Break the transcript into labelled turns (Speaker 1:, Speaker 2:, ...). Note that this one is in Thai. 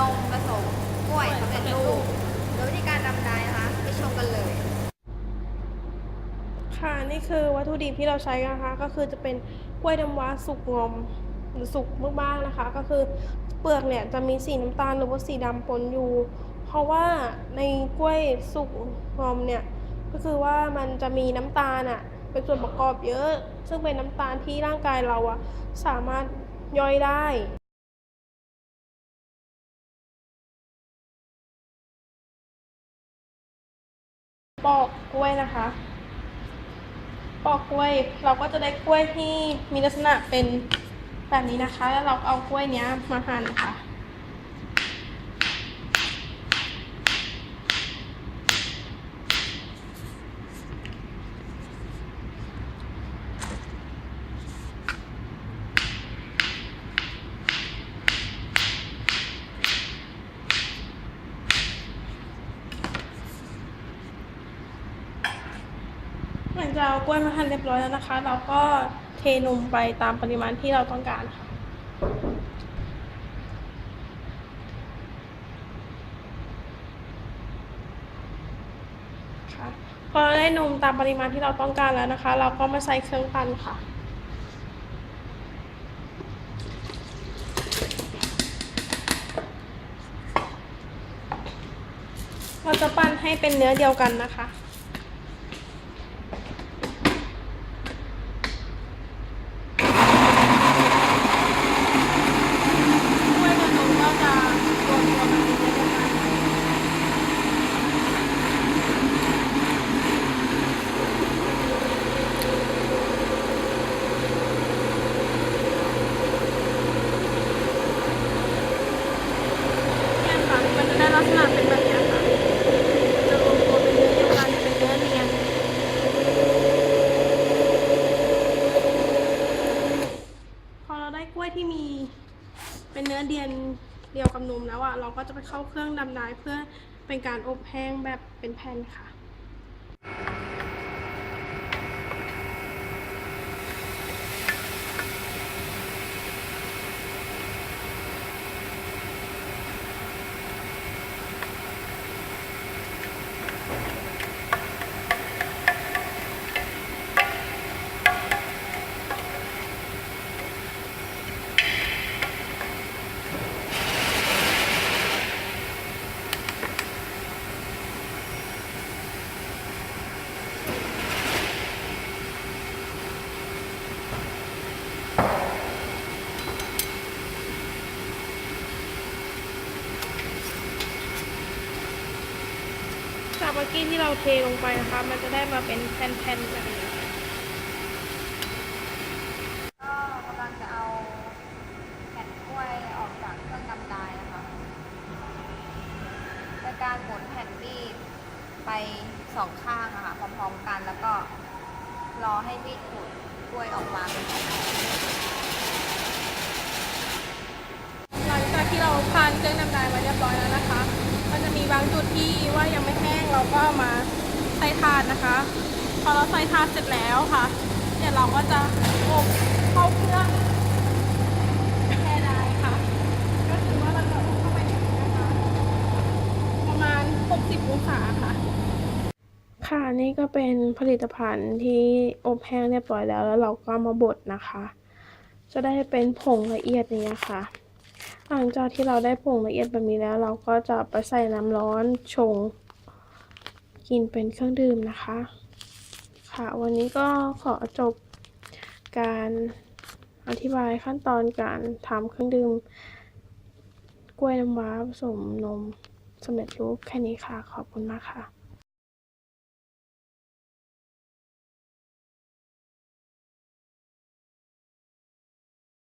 Speaker 1: สำเร็จรูปโดยวิธีการดำได้นะคะไปชมกันเลย
Speaker 2: ค่ะนี่คือวัตถุดิบที่เราใช้นะคะ ก็คือจะเป็นกล้วยน้ำว้าสุกงอมหรือสุกมากๆนะคะ ก็คือเปลือกเนี่ยจะมีสีน้ำตาลหรือว่าสีดำปนอยู่ เพราะว่าในกล้วยสุกงอมเนี่ยก็คือว่ามันจะมีน้ำตาลอะเป็นส่วนประกอบเยอะ ซึ่งเป็นน้ำตาลที่ร่างกายเราอะสามารถย่อยได้ ปอกกล้วยนะคะ ปอกกล้วยเราก็จะได้กล้วยที่มีลักษณะเป็นแบบนี้นะคะ แล้วเราเอากล้วยเนี้ยมาหั่นค่ะ เอากล้วยมาหั่นเรียบร้อยแล้วนะคะ เราก็เทนมไปตามปริมาณที่เราต้องการค่ะพอได้นมตามปริมาณที่เราต้องการแล้วนะคะ เราก็มาใส่เครื่องปั่นค่ะ เราจะปั้นให้เป็นเนื้อเดียวกันนะคะ กล้วยกับนมก็จะรวมตัวกันเป็นเนื้อเดียวกันเนี่ยค่ะมันจะได้ลักษณะเป็นแบบเนี้ยค่ะ จะรวมตัวเป็นเนื้อเดียวกันเป็นเนื้อเนียน พอเราได้กล้วยที่มี เป็นเนื้อเดียนเดียวกับนมแล้วอะเราก็จะไปเข้าเครื่องดำน้ำเพื่อเป็นการอบแห้งแบบเป็นแผ่นค่ะ จากเมื่อกี้ที่เราเทลงไปนะคะ มันจะได้มาเป็นแผ่นๆแบบนี้
Speaker 1: ก็กำลังจะเอาแผ่นกล้วยออกจากเครื่องดำได้นะคะโดยการหมุนแผ่นมีดไปสองข้างอะค่ะพร้อมๆกันแล้วก็รอให้มีดขูดกล้วยออกมาเป็นแผ่น
Speaker 2: หลังจากที่เราผ่านเครื่องดำน้ำมาเรียบร้อยแล้วนะคะ มันจะมีบางจุดที่ว่ายังไม่แห้ง เราก็ามาใส่ถาดนะคะ พอเราใส่ถาดเสร็จแล้วค่ะ เดี๋ยวเราก็จะอบเข้าเครื่องแช่ได้ค่ะ ก็คือว่าเราจะอบเข้าไปในนี้นะคะ ประมาณ 60องศาค่ะ ค่ะนี่ก็เป็นผลิตภัณฑ์ที่อบแห้งเรียบร้อยแล้วแล้วเราก็มาบดนะคะ จะได้เป็นผงละเอียดนี้นะคะหลังจากที่เราได้ผงละเอียดแบบนี้แล้ว เราก็จะไปใส่น้ำร้อนชง กินเป็นเครื่องดื่มนะคะ ค่ะ วันนี้ก็ขอจบการอธิบายขั้นตอนการทำเครื่องดื่ม กล้วยน้ำว้าผสมนมสำเร็จรูปแค่นี้ค่ะ ขอบคุณมากค่ะ